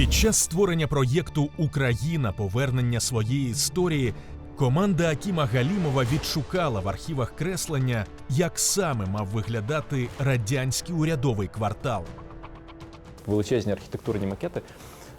Під час створення проєкту Україна повернення своєї історії команда Акіма Галімова відшукала в архівах креслення, як саме мав виглядати радянський урядовий квартал. величезні архітектурні макети.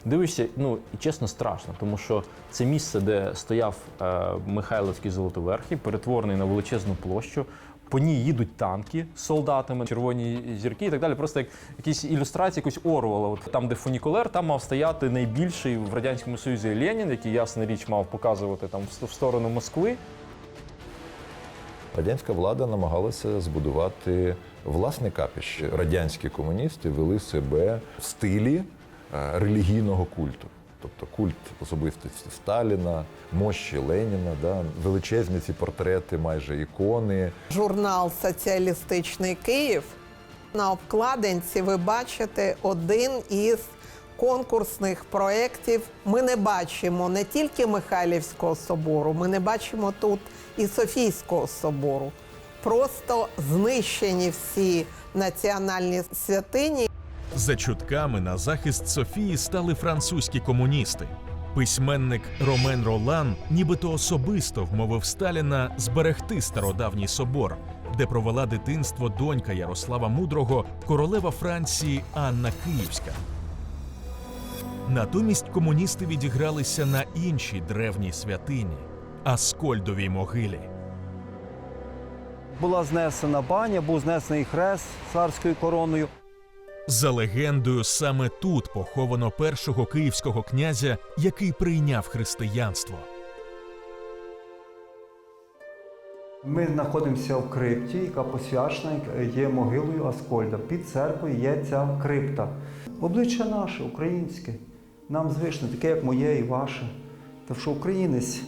Дивишся, ну і чесно, страшно, тому що це місце, де стояв е, Михайловський золотоверхий, перетворений на величезну площу. По ній їдуть танки з солдатами, червоні зірки і так далі. Просто як якісь ілюстрації, якось Орвала. От там, де фунікулер, там мав стояти найбільший в радянському союзі Ленін, який ясна річ мав показувати там в в сторону Москви. Радянська влада намагалася збудувати власне капіще. Радянські комуністи вели себе в стилі е, релігійного культу. Тобто культ особистості Сталіна, мощі Леніна, да, величезні ці портрети, майже ікони. Журнал Соціалістичний Київ. На обкладинці ви бачите один із конкурсних проєктів. Ми не бачимо не тільки Михайлівського собору, ми не бачимо тут і Софійського собору. Просто знищені всі національні святині. За чутками на захист Софії стали французькі комуністи. Письменник Ромен Ролан нібито особисто вмовив Сталіна зберегти стародавній собор, де провела дитинство донька Ярослава Мудрого, королева Франції Анна Київська. Натомість комуністи відігралися на іншій древній святині Аскольдовій могилі. Була знесена баня, був знесений хрест царською короною. За легендою, саме тут поховано першого київського князя, який прийняв християнство. Ми знаходимося в крипті, яка посвячена є могилою Аскольда. Під церквою є ця крипта. Обличчя наше, українське. Нам звичне, таке, як моє і ваше. Так що українець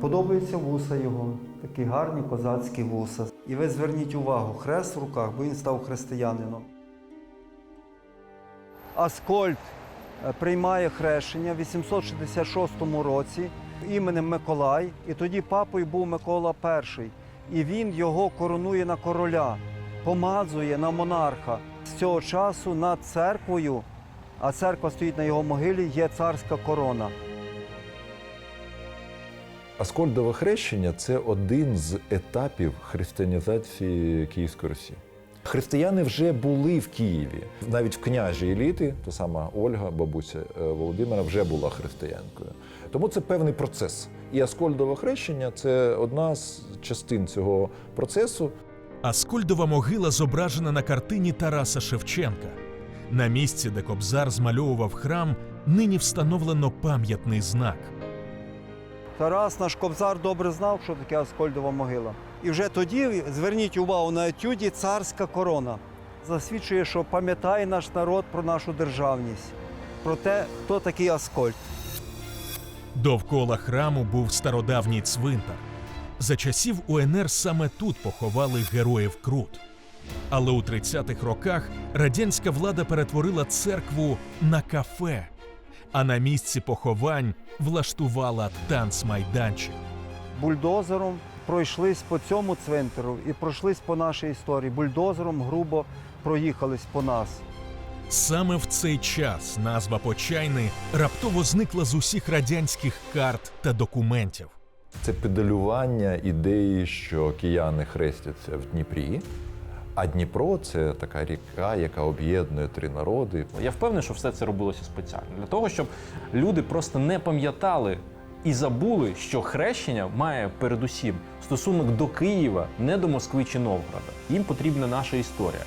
подобаються вуса його, такі гарні козацькі вуса. І ви зверніть увагу, хрест в руках, бо він став християнином. Аскольд е, приймає хрещення в 866 році іменем Миколай, і тоді папою був Микола І. І він його коронує на короля, помазує на монарха. З цього часу над церквою, а церква стоїть на його могилі, є царська корона. Аскольдове хрещення це один з етапів християнізації Київської Русі. Християни вже були в Києві. Навіть в княжі еліти, та сама Ольга, бабуся е, Володимира, вже була християнкою. Тому це певний процес. І Аскольдове хрещення це одна з частин цього процесу. Аскольдова могила зображена на картині Тараса Шевченка. На місці, де Кобзар змальовував храм, нині встановлено пам'ятний знак. Тарас наш кобзар добре знав, що таке Аскольдова могила. І вже тоді зверніть увагу на етюді царська корона. Засвідчує, що пам'ятає наш народ про нашу державність, про те, хто такий Аскольд. Довкола храму був стародавній цвинтар. За часів УНР саме тут поховали героїв Крут. Але у 30-х роках радянська влада перетворила церкву на кафе, а на місці поховань влаштувала танцмайданчик. Бульдозером пройшлись по цьому цвинтару і пройшлись по нашій історії. Бульдозером грубо проїхались по нас. Саме в цей час назва Почайни раптово зникла з усіх радянських карт та документів. Це педалювання ідеї, що кияни хрестяться в Дніпрі, а Дніпро це така ріка, яка об'єднує три народи. Я впевнений, що все це робилося спеціально для того, щоб люди просто не пам'ятали і забули, що хрещення має передусім стосунок до Києва, не до Москви чи Новгорода. Їм потрібна наша історія.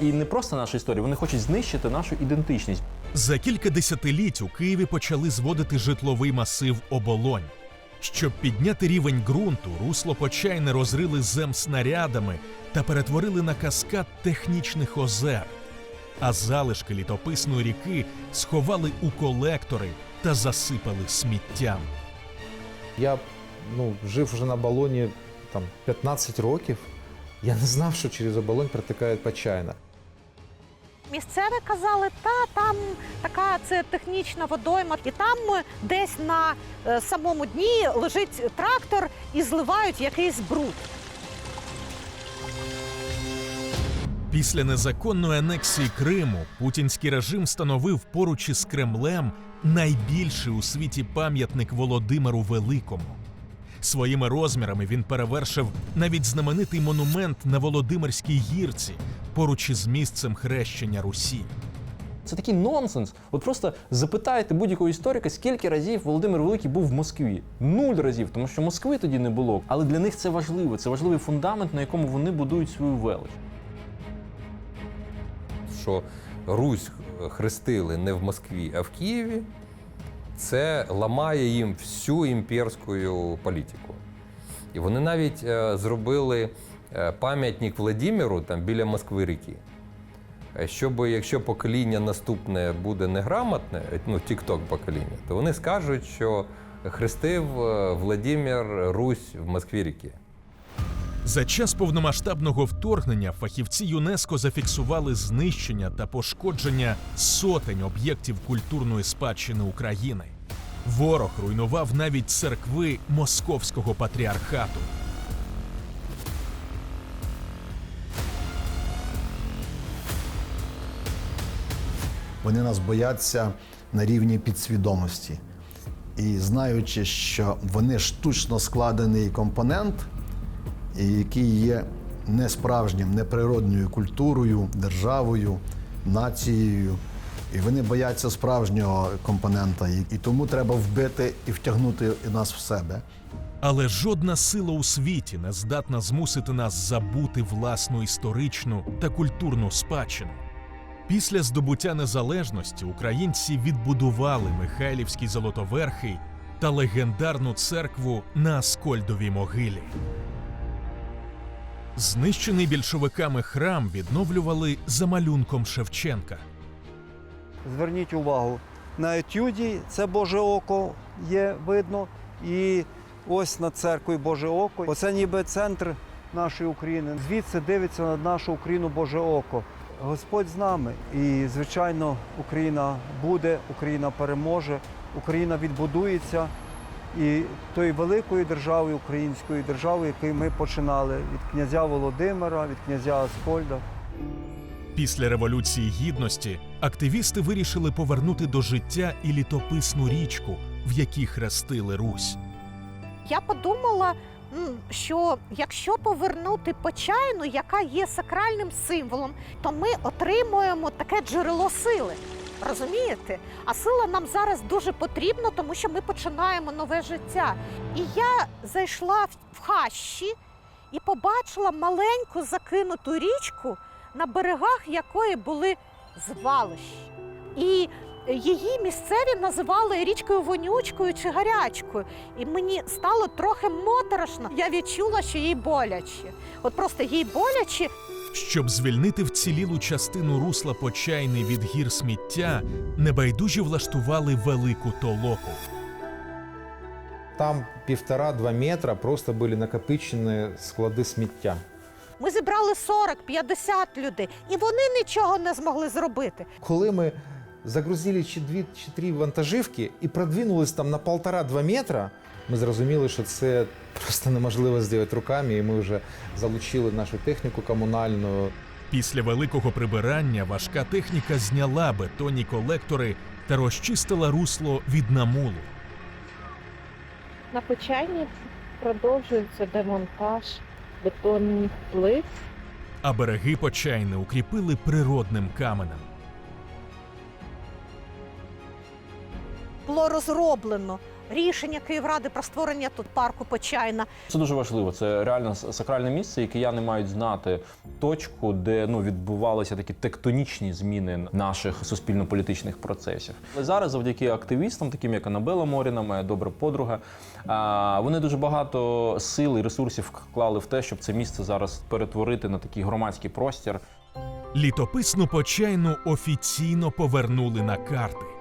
І не просто наша історія, вони хочуть знищити нашу ідентичність. За кілька десятиліть у Києві почали зводити житловий масив оболонь. Щоб підняти рівень ґрунту, русло Почайни розрили земснарядами та перетворили на каскад технічних озер. А залишки літописної ріки сховали у колектори та засипали сміттям. Я ну, жив вже на балоні там, 15 років. Я не знав, що через оболонь протикає почайна. Місцеві казали, та там така це технічна водойма, і там е, десь на е, самому дні лежить трактор і зливають якийсь бруд. Після незаконної анексії Криму путінський режим встановив поруч із Кремлем найбільший у світі пам'ятник Володимиру Великому. Своїми розмірами він перевершив навіть знаменитий монумент на Володимирській гірці поруч із місцем хрещення Русі. Це такий нонсенс. От просто запитайте будь-якого історика, скільки разів Володимир Великий був в Москві. Нуль разів, тому що Москви тоді не було. Але для них це важливо. Це важливий фундамент, на якому вони будують свою велич. що Русь хрестили не в Москві, а в Києві, це ламає їм всю імперську політику. І вони навіть е, зробили е, пам'ятник Владимиру там біля Москви ріки. Е, Щоб якщо покоління наступне буде неграмотне, ну тік-ток покоління, то вони скажуть, що хрестив Владимир Русь в Москві ріки. За час повномасштабного вторгнення фахівці ЮНЕСКО зафіксували знищення та пошкодження сотень об'єктів культурної спадщини України. Ворог руйнував навіть церкви Московського патріархату. Вони нас бояться на рівні підсвідомості. І знаючи, що вони штучно складений компонент, і який є несправжнім, неприродньою культурою, державою, нацією. І вони бояться справжнього компонента, і- тому треба вбити і втягнути нас в себе. Але жодна сила у світі не здатна змусити нас забути власну історичну та культурну спадщину. Після здобуття незалежності українці відбудували Михайлівський Золотоверхий та легендарну церкву на Аскольдовій могилі. Знищений більшовиками храм відновлювали за малюнком Шевченка. Зверніть увагу, на етюді це Боже око є видно, і ось над церквою Боже око. Оце ніби центр нашої України. Звідси дивиться на нашу Україну Боже око. Господь з нами. І, звичайно, Україна буде, Україна переможе, Україна відбудується. І тої великої держави, української держави, яку ми починали від князя Володимира, від князя Аскольда. Після революції гідності активісти вирішили повернути до життя і літописну річку, в якій хрестили Русь. Я подумала, що якщо повернути почайну, яка є сакральним символом, то ми отримуємо таке джерело сили. Розумієте? А сила нам зараз дуже потрібна, тому що ми починаємо нове життя. І я зайшла в- хащі і побачила маленьку закинуту річку, на берегах якої були звалищі. І її місцеві називали річкою вонючкою чи гарячкою. І мені стало трохи моторошно. Я відчула, що їй боляче. От просто їй боляче, Щоб звільнити вцілілу частину русла Почайни від гір сміття, небайдужі влаштували велику толоку. Там півтора-два метра просто були накопичені склади сміття. Ми зібрали 40-50 людей, і вони нічого не змогли зробити. Коли ми загрузили чи дві чи три вантажівки і продвинулись там на полтора-два метра, ми зрозуміли, що це просто неможливо зробити руками, і ми вже залучили нашу техніку комунальну. Після великого прибирання важка техніка зняла бетонні колектори та розчистила русло від намулу. На Почайні продовжується демонтаж бетонних плит. А береги Почайни укріпили природним каменем. Було розроблено рішення Київради про створення тут парку Почайна. Це дуже важливо. Це реально сакральне місце, і кияни мають знати точку, де ну відбувалися такі тектонічні зміни наших суспільно-політичних процесів. Але зараз, завдяки активістам, таким як Анабела Моріна, моя добра подруга, вони дуже багато сил і ресурсів вклали в те, щоб це місце зараз перетворити на такий громадський простір. Літописну Почайну офіційно повернули на карти.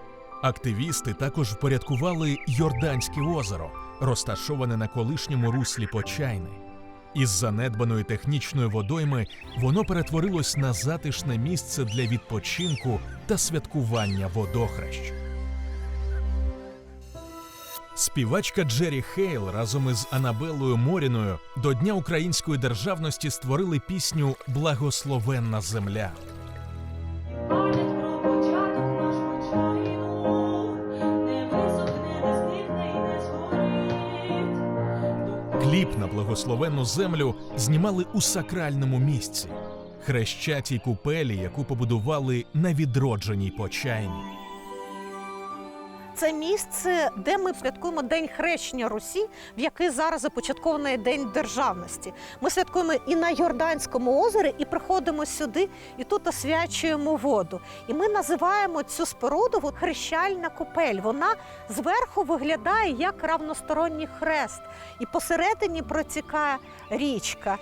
Активісти також впорядкували Йорданське озеро, розташоване на колишньому руслі Почайни. Із занедбаної технічної водойми воно перетворилось на затишне місце для відпочинку та святкування водохрещ. Співачка Джері Хейл разом із Анабелою Моріною до Дня української державності створили пісню Благословенна земля. Кліп на благословенну землю знімали у сакральному місці хрещатій купелі, яку побудували на відродженій почайні. Це місце, де ми святкуємо День хрещення Русі, в який зараз започаткований День державності. Ми святкуємо і на Йорданському озері, і приходимо сюди, і тут освячуємо воду. І ми називаємо цю споруду хрещальна купель. Вона зверху виглядає як равносторонній хрест, і посередині протікає річка.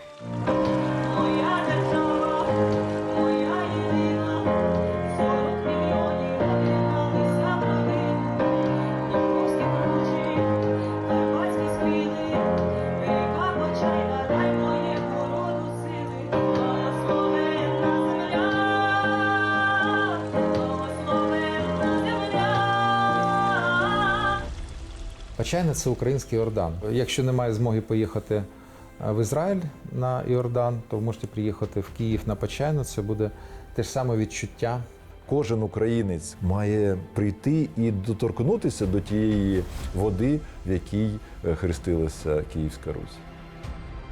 Почайна це український Йордан. Якщо немає змоги поїхати е, в Ізраїль на Йордан, то ви можете приїхати в Київ на Почайну. Це буде те ж саме відчуття. Кожен українець має прийти і доторкнутися до тієї води, в якій е, хрестилася Київська Русь.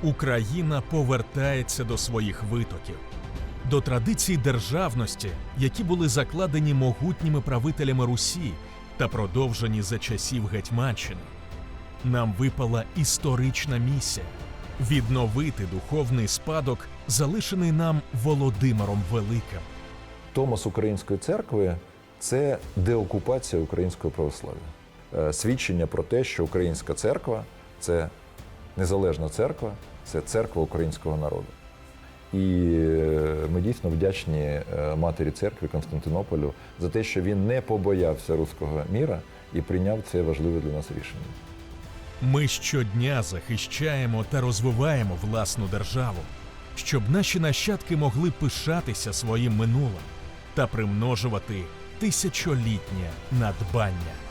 Україна повертається до своїх витоків, до традицій державності, які були закладені могутніми правителями Русі та продовжені за часів Гетьманщини. Нам випала історична місія відновити духовний спадок, залишений нам Володимиром Великим. Томос Української церкви це деокупація українського православ'я. Е, Свідчення про те, що українська церква це незалежна церква, це церква українського народу. І е, ми дійсно вдячні е, матері церкви Константинополю за те, що він не побоявся руського міра і прийняв це важливе для нас рішення. Ми щодня захищаємо та розвиваємо власну державу, щоб наші нащадки могли пишатися своїм минулим та примножувати тисячолітнє надбання.